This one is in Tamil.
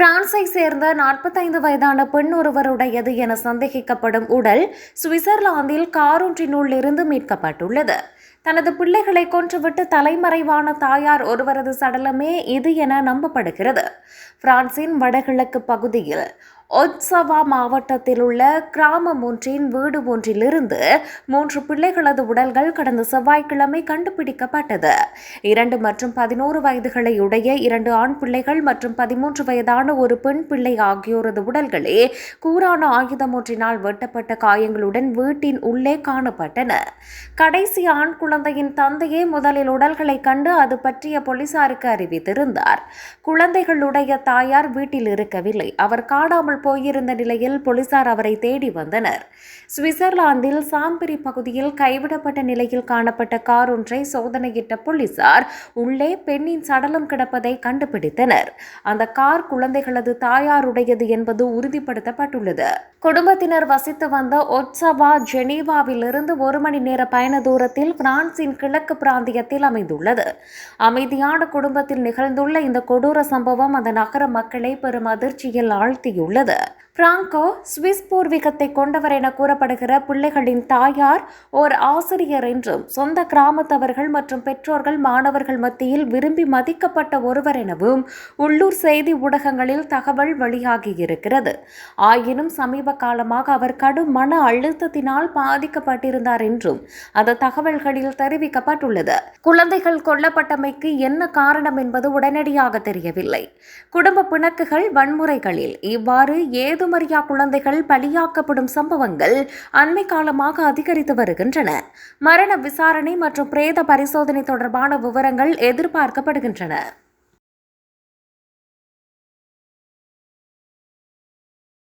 பிரான்ஸை சேர்ந்த நாற்பத்தைந்து வயதான பெண் ஒருவருடையது என சந்தேகிக்கப்படும் உடல் சுவிட்சர்லாந்தில் காரொன்றினுள் இருந்து மீட்கப்பட்டுள்ளது. தனது பிள்ளைகளை கொன்றுவிட்டு தலைமறைவான தாயார் ஒருவரது சடலமே இது என நம்பப்படுகிறது. பிரான்சின் வடகிழக்கு பகுதியில் ஒட்சவா மாவட்டத்தில் உள்ள கிராமம் ஒன்றின் வீடு ஒன்றிலிருந்து மூன்று பிள்ளைகளது உடல்கள் கடந்த செவ்வாய்க்கிழமை கண்டுபிடிக்கப்பட்டது. இரண்டு மற்றும் பதினோரு வயதுகளை உடைய இரண்டு ஆண் பிள்ளைகள் மற்றும் பதிமூன்று வயதான ஒரு பெண் பிள்ளை ஆகியோரது உடல்களே கூரான ஆயுதம் ஒன்றினால் வெட்டப்பட்ட காயங்களுடன் வீட்டின் உள்ளே காணப்பட்டன. கடைசி ஆண் குழந்தையின் தந்தையே முதலில் உடல்களை கண்டு அது பற்றிய போலீசாருக்கு அறிவித்திருந்தார். குழந்தைகளுடைய தாயார் வீட்டில் இருக்கவில்லை. அவர் காணாமல் போயிருந்த நிலையில் போலீசார் அவரை தேடி வந்தனர். சுவிட்சர்லாந்தில் சாம்பிரி பகுதியில் கைவிடப்பட்ட நிலையில் காணப்பட்ட கார் ஒன்றை சோதனையிட்ட போலீசார் உள்ளே பெண்ணின் சடலம் கிடப்பதை கண்டுபிடித்தனர். அந்த கார் குழந்தைகளது தாயாருடையது என்பது உறுதிப்படுத்தப்பட்டுள்ளது. குடும்பத்தினர் வசித்து வந்த ஒட்சவா ஜெனீவாவிலிருந்து ஒரு மணி நேர பயண தூரத்தில் பிரான்சின் கிழக்கு பிராந்தியத்தில் அமைந்துள்ளது. அமைதியான குடும்பத்தில் நிகழ்ந்துள்ள இந்த கொடூர சம்பவம் அந்த நகர மக்களை பெரும் அதிர்ச்சியில் ஆழ்த்தியுள்ளது. பிராங்கோ சுவிஸ் பூர்வீகத்தை கொண்டவர் என கூறப்படுகிற பிள்ளைகளின் தாயார் ஓர் ஆசிரியர் என்றும் சொந்த கிராமத்தவர்கள் மற்றும் பெற்றோர்கள் மாணவர்கள் மத்தியில் விரும்பி மதிக்கப்பட்ட ஒருவர் எனவும் உள்ளூர் செய்தி ஊடகங்களில் தகவல் வெளியாகியிருக்கிறது. ஆயினும் சமீப காலமாக அவர் கடும் மன அழுத்தத்தினால் பாதிக்கப்பட்டிருந்தார் என்றும் அந்த தகவல்களில் தெரிவிக்கப்பட்டுள்ளது. குழந்தைகள் கொல்லப்பட்டமைக்கு என்ன காரணம் என்பது உடனடியாக தெரியவில்லை. குடும்ப பிணக்குகள் வன்முறைகளில் இவ்வாறு ஏதுமறியா குழந்தைகள் பலியாக்கப்படும் சம்பவங்கள் அண்மை காலமாக அதிகரித்து வருகின்றன. மரண விசாரணை மற்றும் பிரேத பரிசோதனை தொடர்பான விவரங்கள் எதிர்பார்க்கப்படுகின்றன.